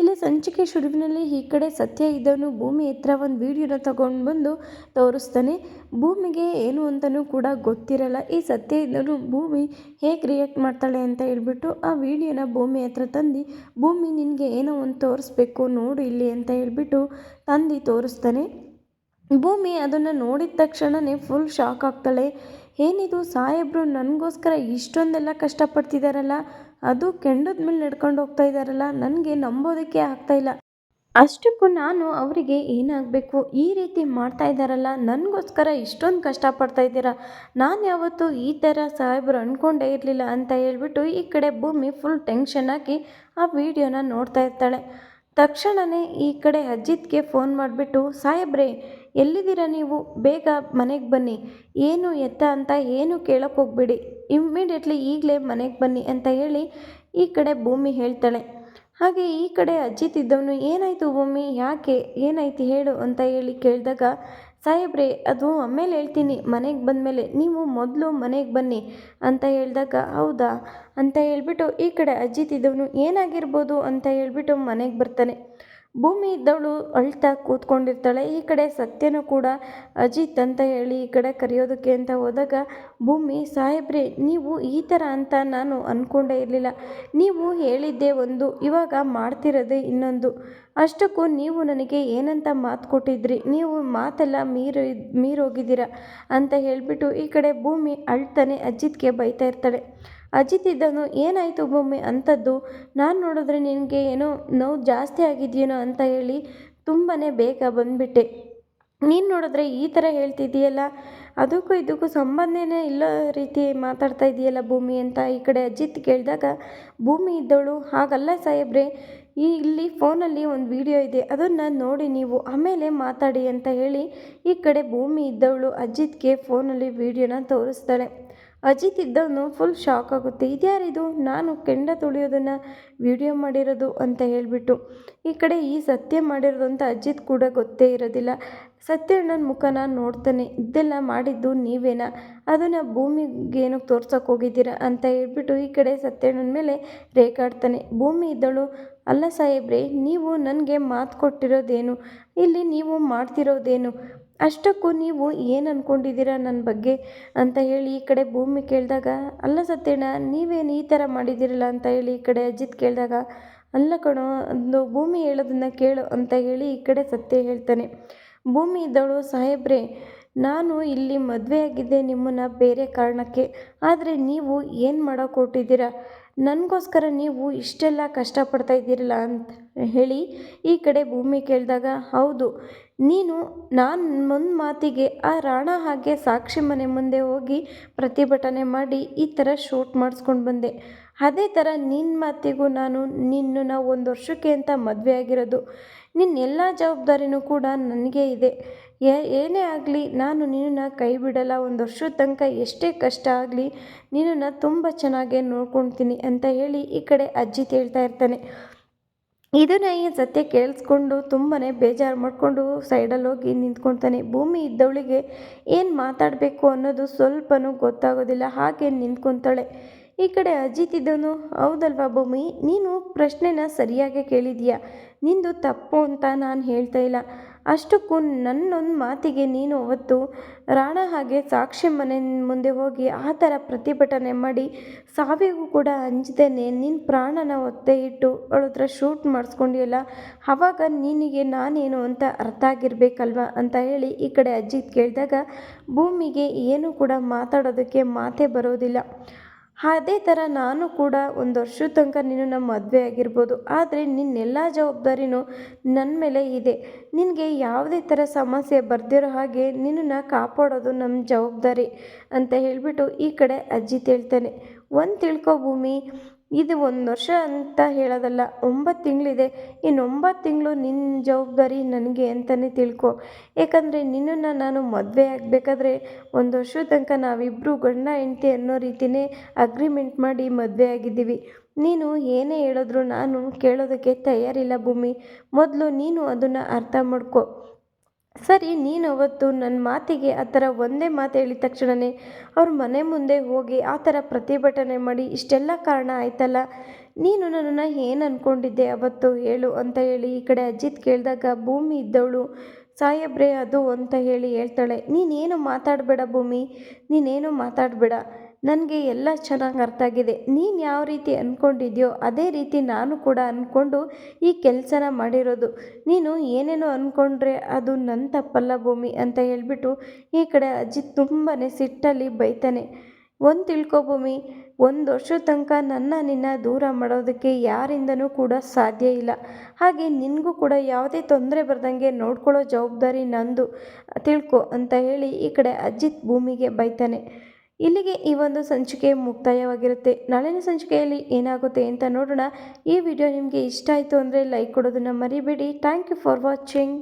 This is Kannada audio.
ಇಲ್ಲಿ ಸಂಚಿಕೆ ಶುರುವಿನಲ್ಲಿ ಈ ಕಡೆ ಸತ್ಯ ಇದ್ದವನು ಭೂಮಿ ಹತ್ರ ಒಂದು ವಿಡಿಯೋನ ತಗೊಂಡು ಬಂದು ತೋರಿಸ್ತಾನೆ. ಭೂಮಿಗೆ ಏನು ಅಂತಲೂ ಕೂಡ ಗೊತ್ತಿರಲ್ಲ. ಈ ಸತ್ಯ ಇದ್ದವನು ಭೂಮಿ ಹೇಗೆ ರಿಯಾಕ್ಟ್ ಮಾಡ್ತಾಳೆ ಅಂತ ಹೇಳ್ಬಿಟ್ಟು ಆ ವಿಡಿಯೋನ ಭೂಮಿ ಹತ್ರ ತಂದು ಭೂಮಿ ನಿನಗೆ ಏನೋ ಒಂದು ತೋರಿಸ್ಬೇಕು ನೋಡು ಇಲ್ಲಿ ಅಂತ ಹೇಳ್ಬಿಟ್ಟು ತಂದು ತೋರಿಸ್ತಾನೆ. ಭೂಮಿ ಅದನ್ನು ನೋಡಿದ ತಕ್ಷಣವೇ ಫುಲ್ ಶಾಕ್ ಆಗ್ತಾಳೆ. ಏನಿದು ಸಾಹೇಬರು, ನನಗೋಸ್ಕರ ಇಷ್ಟೊಂದೆಲ್ಲ ಕಷ್ಟಪಡ್ತಿದ್ದಾರಲ್ಲ ಅದು ಕೆಂಡದ ಮೇಲೆ ನಡ್ಕೊಂಡು ಹೋಗ್ತಾ ಇದ್ದಾರಲ್ಲ ನನಗೆ ನಂಬೋದಕ್ಕೆ ಆಗ್ತಾಯಿಲ್ಲ ಅಷ್ಟಕ್ಕೂ ನಾನು ಅವರಿಗೆ ಏನಾಗಬೇಕು, ಈ ರೀತಿ ಮಾಡ್ತಾ ಇದ್ದಾರಲ್ಲ ನನಗೋಸ್ಕರ ಇಷ್ಟೊಂದು ಕಷ್ಟಪಡ್ತಾ ಇದ್ದೀರಾ? ನಾನು ಯಾವತ್ತೂ ಈ ಥರ ಸಾಹೇಬರು ಅಂದ್ಕೊಂಡೇ ಇರಲಿಲ್ಲ ಅಂತ ಹೇಳ್ಬಿಟ್ಟು ಈ ಕಡೆ ಭೂಮಿ ಫುಲ್ ಟೆನ್ಷನ್ ಹಾಕಿ ಆ ವಿಡಿಯೋನ ನೋಡ್ತಾ ಇರ್ತಾಳೆ. ತಕ್ಷಣವೇ ಈ ಕಡೆ ಅಜಿತ್ಗೆ ಫೋನ್ ಮಾಡಿಬಿಟ್ಟು, ಸಾಹೇಬ್ರೆ, ಎಲ್ಲಿದ್ದೀರ ನೀವು? ಬೇಗ ಮನೆಗೆ ಬನ್ನಿ. ಏನು ಎತ್ತ ಅಂತ ಏನು ಕೇಳೋಕ್ಕೆ ಹೋಗ್ಬೇಡಿ. ಇಮ್ಮಿಡಿಯೇಟ್ಲಿ ಈಗಲೇ ಮನೆಗೆ ಬನ್ನಿ ಅಂತ ಹೇಳಿ ಈ ಕಡೆ ಭೂಮಿ ಹೇಳ್ತಾಳೆ. ಹಾಗೆ ಈ ಕಡೆ ಅಜ್ಜಿತ್ ಇದ್ದವನು, ಏನಾಯಿತು ಭೂಮಿ? ಯಾಕೆ? ಏನಾಯ್ತು? ಹೇಳು ಅಂತ ಹೇಳಿ ಕೇಳಿದಾಗ ಸಾಹೇಬ್ರೆ, ಅದು ಆಮೇಲೆ ಹೇಳ್ತೀನಿ. ಮನೆಗೆ ಬಂದಮೇಲೆ ನೀವು ಮೊದಲು ಮನೆಗೆ ಬನ್ನಿ ಅಂತ ಹೇಳಿದಾಗ, ಹೌದಾ? ಅಂತ ಹೇಳ್ಬಿಟ್ಟು ಈ ಕಡೆ ಅಜಿತ್ ಇದ್ದವನು ಏನಾಗಿರ್ಬೋದು ಅಂತ ಹೇಳ್ಬಿಟ್ಟು ಮನೆಗೆ ಬರ್ತಾನೆ. ಭೂಮಿ ಇದ್ದವಳು ಅಳ್ತಾ ಕೂತ್ಕೊಂಡಿರ್ತಾಳೆ. ಈ ಕಡೆ ಸತ್ಯನೂ ಕೂಡ, ಅಜಿತ್ ಅಂತ ಹೇಳಿ ಈ ಕಡೆ ಕರೆಯೋದಕ್ಕೆ ಅಂತ ಹೋದಾಗ, ಭೂಮಿ, ಸಾಹೇಬ್ರೆ, ನೀವು ಈ ಥರ ಅಂತ ನಾನು ಅಂದ್ಕೊಂಡೇ ಇರಲಿಲ್ಲ. ನೀವು ಹೇಳಿದ್ದೇ ಒಂದು, ಇವಾಗ ಮಾಡ್ತಿರೋದೇ ಇನ್ನೊಂದು. ಅಷ್ಟಕ್ಕೂ ನೀವು ನನಗೆ ಏನಂತ ಮಾತು ಕೊಟ್ಟಿದ್ರಿ? ನೀವು ಮಾತೆಲ್ಲ ಮೀರಿ, ಮೀರೋಗಿದ್ದೀರ ಅಂತ ಹೇಳಿಬಿಟ್ಟು ಈ ಕಡೆ ಭೂಮಿ ಅಳ್ತಾನೆ ಅಜಿತ್ಗೆ ಬೈತಾ ಇರ್ತಾಳೆ. ಅಜಿತ್ ಇದ್ದನು, ಏನಾಯಿತು ಭೂಮಿ ಅಂಥದ್ದು ನಾನು ನೋಡಿದ್ರೆ ನಿನಗೆ ಏನೋ ನೋವು ಜಾಸ್ತಿ ಆಗಿದೆಯೇನೋ ಅಂತ ಹೇಳಿ ತುಂಬಾ ಬೇಗ ಬಂದುಬಿಟ್ಟೆ. ನೀನು ನೋಡಿದ್ರೆ ಈ ಥರ ಹೇಳ್ತಿದ್ದೀಯಲ್ಲ? ಅದಕ್ಕೂ ಇದಕ್ಕೂ ಸಂಬಂಧನೇ ಇಲ್ಲ ರೀತಿ ಮಾತಾಡ್ತಾ ಇದೆಯಲ್ಲ ಭೂಮಿ ಅಂತ ಈ ಕಡೆ ಅಜಿತ್ ಕೇಳಿದಾಗ, ಭೂಮಿ ಇದ್ದವಳು, ಹಾಗಲ್ಲ ಸಾಹೇಬ್ರೆ, ಈ ಇಲ್ಲಿ ಫೋನಲ್ಲಿ ಒಂದು ವಿಡಿಯೋ ಇದೆ, ಅದನ್ನು ನೋಡಿ ನೀವು, ಆಮೇಲೆ ಮಾತಾಡಿ ಅಂತ ಹೇಳಿ ಈ ಕಡೆ ಭೂಮಿ ಇದ್ದವಳು ಅಜಿತ್ಗೆ ಫೋನಲ್ಲಿ ವಿಡಿಯೋನ ತೋರಿಸ್ತಾಳೆ. ಅಜಿತ್ ಇದ್ದವನು ಫುಲ್ ಶಾಕ್ ಆಗುತ್ತೆ. ಇದ್ಯಾರಿದು? ನಾನು ಕೆಂಡ ತುಳಿಯೋದನ್ನು ವಿಡಿಯೋ ಮಾಡಿರೋದು ಅಂತ ಹೇಳಿಬಿಟ್ಟು. ಈ ಕಡೆ ಈ ಸತ್ಯ ಮಾಡಿರೋದು ಅಂತ ಅಜಿತ್ ಕೂಡ ಗೊತ್ತೇ ಇರೋದಿಲ್ಲ. ಸತ್ಯಣ್ಣನ ಮುಖನ ನೋಡ್ತಾನೆ. ಇದೆಲ್ಲ ಮಾಡಿದ್ದು ನೀವೇನಾ? ಅದನ್ನು ಭೂಮಿಗೆ ಏನಕ್ಕೆ ತೋರ್ಸೋಕೆ ಹೋಗಿದ್ದೀರಾ ಅಂತ ಹೇಳ್ಬಿಟ್ಟು ಈ ಕಡೆ ಸತ್ಯಣ್ಣನ ಮೇಲೆ ರೇಖಾಡ್ತಾನೆ ಭೂಮಿ ಇದ್ದಳು. ಅಲ್ಲ ಸಾಹೇಬ್ರೆ, ನೀವು ನನಗೆ ಮಾತು ಕೊಟ್ಟಿರೋದೇನು? ಇಲ್ಲಿ ನೀವು ಮಾಡ್ತಿರೋದೇನು? ಅಷ್ಟಕ್ಕೂ ನೀವು ಏನು ಅಂದ್ಕೊಂಡಿದ್ದೀರಾ ನನ್ನ ಬಗ್ಗೆ ಅಂತ ಹೇಳಿ ಈ ಕಡೆ ಭೂಮಿ ಕೇಳಿದಾಗ, ಅಲ್ಲ ಸತ್ಯಣ್ಣ, ನೀವೇನು ಈ ಥರ ಮಾಡಿದ್ದೀರಲ್ಲ? ಅಂತ ಹೇಳಿ ಈ ಕಡೆ ಅಜಿತ್ ಕೇಳಿದಾಗ, ಅಲ್ಲ ಕಣೋ, ಒಂದು ಭೂಮಿ ಹೇಳೋದನ್ನು ಕೇಳು ಅಂತ ಹೇಳಿ ಈ ಕಡೆ ಸತ್ಯ ಹೇಳ್ತಾನೆ. ಭೂಮಿ ಇದ್ದವಳು, ಸಾಹೇಬ್ರೆ ನಾನು ಇಲ್ಲಿ ಮದುವೆ ಆಗಿದ್ದೆ ನಿಮ್ಮನ್ನು ಬೇರೆ ಕಾರಣಕ್ಕೆ. ಆದರೆ ನೀವು ಏನು ಮಾಡೋಕೆ ಹೊರಟಿದ್ದೀರಾ ನನಗೋಸ್ಕರ ನೀವು ಇಷ್ಟೆಲ್ಲ ಕಷ್ಟಪಡ್ತಾ ಇದ್ದೀರಲ್ಲ ಅಂತ ಹೇಳಿ ಈ ಕಡೆ ಭೂಮಿ ಕೇಳಿದಾಗ, ಹೌದು, ನೀನು, ನಾನು ನನ್ನ ಮಾತಿಗೆ ಆ ರಾಣ ಹಾಗೆ ಸಾಕ್ಷಿ ಮನೆ ಮುಂದೆ ಹೋಗಿ ಪ್ರತಿಭಟನೆ ಮಾಡಿ ಈ ಥರ ಶೂಟ್ ಮಾಡಿಸ್ಕೊಂಡು ಬಂದೆ. ಅದೇ ಥರ ನಿನ್ನ ಮಾತಿಗೂ ನಾನು ನಿನ್ನನ್ನು ಒಂದು ವರ್ಷಕ್ಕೆ ಅಂತ ಮದುವೆ ಆಗಿರೋದು. ನಿನ್ನ ಎಲ್ಲ ಜವಾಬ್ದಾರಿನೂ ಕೂಡ ನನಗೆ ಇದೆ. ಏನೇ ಆಗಲಿ, ನಾನು ನಿನ್ನನ್ನು ಕೈ ಬಿಡಲ್ಲ ಒಂದು ವರ್ಷದ ತನಕ ಎಷ್ಟೇ ಕಷ್ಟ ಆಗಲಿ, ನಿನ್ನನ್ನು ತುಂಬ ಚೆನ್ನಾಗೇ ನೋಡ್ಕೊಳ್ತೀನಿ ಅಂತ ಹೇಳಿ ಈ ಕಡೆ ಅಜ್ಜಿ ಹೇಳ್ತಾ ಇರ್ತಾನೆ. ಇದನ್ನ ಈ ಸತ್ಯ ಕೇಳಿಸ್ಕೊಂಡು ತುಂಬಾ ಬೇಜಾರು ಮಾಡಿಕೊಂಡು ಸೈಡಲ್ಲಿ ಹೋಗಿ ನಿಂತ್ಕೊಳ್ತಾನೆ. ಭೂಮಿ ಇದ್ದವಳಿಗೆ ಏನು ಮಾತಾಡಬೇಕು ಅನ್ನೋದು ಸ್ವಲ್ಪನೂ ಗೊತ್ತಾಗೋದಿಲ್ಲ, ಹಾಗೆ ನಿಂತ್ಕೊತಾಳೆ. ಈ ಕಡೆ ಅಜಿತ್ ಇದ್ದವನು ಹೌದಲ್ವಾ ಭೂಮಿ? ನೀನು ಪ್ರಶ್ನೆನ ಸರಿಯಾಗಿ ಕೇಳಿದೀಯ ನಿಂದು ತಪ್ಪು ಅಂತ ನಾನು ಹೇಳ್ತಾ ಇಲ್ಲ. ಅಷ್ಟಕ್ಕೂ ನನ್ನೊಂದು ಮಾತಿಗೆ ನೀನು ಅವತ್ತು ರಾಣ ಹಾಗೆ ಸಾಕ್ಷಿ ಮನೆ ಮುಂದೆ ಹೋಗಿ ಆ ಥರ ಪ್ರತಿಭಟನೆ ಮಾಡಿ ಸಾವಿಗೂ ಕೂಡ ಅಂಜದೇನೆ ನಿನ್ನ ಪ್ರಾಣನ ಒತ್ತೆ ಇಟ್ಟು ಅವಳ ಹತ್ರ ಶೂಟ್ ಮಾಡಿಸ್ಕೊಂಡಿಯಲ್ಲ ಆವಾಗ ನಿನಗೆ ನಾನೇನು ಅಂತ ಅರ್ಥ ಆಗಿರಬೇಕಲ್ವ ಅಂತ ಹೇಳಿ ಈ ಕಡೆ ಅಜ್ಜಿತ್ ಕೇಳಿದಾಗ ಭೂಮಿಗೆ ಏನು ಕೂಡ ಮಾತಾಡೋದಕ್ಕೆ ಮಾತೇ ಬರೋದಿಲ್ಲ. ಅದೇ ಥರ ನಾನು ಕೂಡ ಒಂದು ವರ್ಷದ ತನಕ ನೀನು ನಮ್ಮ ಮದುವೆ ಆಗಿರ್ಬೋದು, ಆದರೆ ನಿನ್ನೆಲ್ಲ ಜವಾಬ್ದಾರಿನೂ ನನ್ನ ಮೇಲೆ ಇದೆ. ನಿನಗೆ ಯಾವುದೇ ಥರ ಸಮಸ್ಯೆ ಬರ್ದಿರೋ ಹಾಗೆ ನಿನ್ನನ್ನು ಕಾಪಾಡೋದು ನಮ್ಮ ಜವಾಬ್ದಾರಿ ಅಂತ ಹೇಳಿಬಿಟ್ಟು ಈ ಕಡೆ ಅಜ್ಜಿ ಹೇಳ್ತಾನೆ. ಒಂದು ತಿಳ್ಕೊ ಭೂಮಿ ಇದು ಒಂದು ವರ್ಷ ಅಂತ ಹೇಳೋದಲ್ಲ, ಒಂಬತ್ತು ತಿಂಗಳಿದೆ. ಇನ್ನು ಒಂಬತ್ತು ತಿಂಗಳು ನಿನ್ನ ಜವಾಬ್ದಾರಿ ನನಗೆ ಅಂತಲೇ ತಿಳ್ಕೊ. ಯಾಕಂದರೆ ನಿನ್ನನ್ನು ನಾನು ಮದುವೆ ಆಗಬೇಕಾದ್ರೆ ಒಂದು ವರ್ಷದ ತನಕ ನಾವಿಬ್ಬರು ಗಂಡ ಹೆಂಡತಿ ಅನ್ನೋ ರೀತಿಯೇ ಅಗ್ರಿಮೆಂಟ್ ಮಾಡಿ ಮದುವೆ ಆಗಿದ್ದೀವಿ. ನೀನು ಏನೇ ಹೇಳಿದ್ರು ನಾನು ಕೇಳೋದಕ್ಕೆ ತಯಾರಿಲ್ಲ ಭೂಮಿ. ಮೊದಲು ನೀನು ಅದನ್ನು ಅರ್ಥ ಮಾಡ್ಕೊ. ಸರಿ, ನೀನು ಅವತ್ತು ನನ್ನ ಮಾತಿಗೆ ಆ ಥರ ಒಂದೇ ಮಾತು ಹೇಳಿದ ತಕ್ಷಣವೇ ಅವ್ರ ಮನೆ ಮುಂದೆ ಹೋಗಿ ಆ ಥರ ಪ್ರತಿಭಟನೆ ಮಾಡಿ ಇಷ್ಟೆಲ್ಲ ಕಾರಣ ಆಯ್ತಲ್ಲ? ನೀನು ನನ್ನನ್ನು ಏನು ಅಂದ್ಕೊಂಡಿದ್ದೆ ಅವತ್ತು ಹೇಳು ಅಂತ ಹೇಳಿ ಈ ಕಡೆ ಅಜಿತ್ ಕೇಳಿದಾಗ ಭೂಮಿ ಇದ್ದವಳು ಸಾಹೇಬ್ರೆ, ಅದು ಅಂತ ಹೇಳಿ ಹೇಳ್ತಾಳೆ. ನೀನೇನು ಮಾತಾಡಬೇಡ ಭೂಮಿ, ನೀನೇನು ಮಾತಾಡಬೇಡ. ನನಗೆ ಎಲ್ಲ ಚೆನ್ನಾಗಿ ಅರ್ಥ ಆಗಿದೆ. ನೀನು ಯಾವ ರೀತಿ ಅಂದ್ಕೊಂಡಿದ್ಯೋ ಅದೇ ರೀತಿ ನಾನು ಕೂಡ ಅಂದ್ಕೊಂಡು ಈ ಕೆಲಸನ ಮಾಡಿರೋದು. ನೀನು ಏನೇನೋ ಅಂದ್ಕೊಂಡ್ರೆ ಅದು ನನ್ನ ತಪ್ಪಲ್ಲ ಭೂಮಿ ಅಂತ ಹೇಳಿಬಿಟ್ಟು ಈ ಕಡೆ ಅಜ್ಜಿ ತುಂಬಾ ಸಿಟ್ಟಲ್ಲಿ ಬೈತಾನೆ. ಒಂದು ತಿಳ್ಕೊ ಭೂಮಿ ಒಂದು ವರ್ಷದ ತನಕ ನನ್ನ ನಿನ್ನ ದೂರ ಮಾಡೋದಕ್ಕೆ ಯಾರಿಂದನೂ ಕೂಡ ಸಾಧ್ಯ ಇಲ್ಲ. ಹಾಗೆ ನಿನಗೂ ಕೂಡ ಯಾವುದೇ ತೊಂದರೆ ಬರ್ದಂಗೆ ನೋಡ್ಕೊಳ್ಳೋ ಜವಾಬ್ದಾರಿ ನಂದು. ತಿಳ್ಕೊ ಅಂತ ಹೇಳಿ ಈ ಕಡೆ ಅಜಿತ್ ಭೂಮಿಗೆ ಬೈತಾನೆ. ಇಲ್ಲಿಗೆ ಈ ಒಂದು ಸಂಚಿಕೆ ಮುಕ್ತಾಯವಾಗಿರುತ್ತೆ. ನಾಳಿನ ಸಂಚಿಕೆಯಲ್ಲಿ ಏನಾಗುತ್ತೆ ಅಂತ ನೋಡೋಣ. ಈ ವಿಡಿಯೋ ನಿಮಗೆ ಇಷ್ಟ ಆಯಿತು ಅಂದರೆ ಲೈಕ್ ಕೊಡೋದನ್ನು ಮರಿಬೇಡಿ. Thank you for watching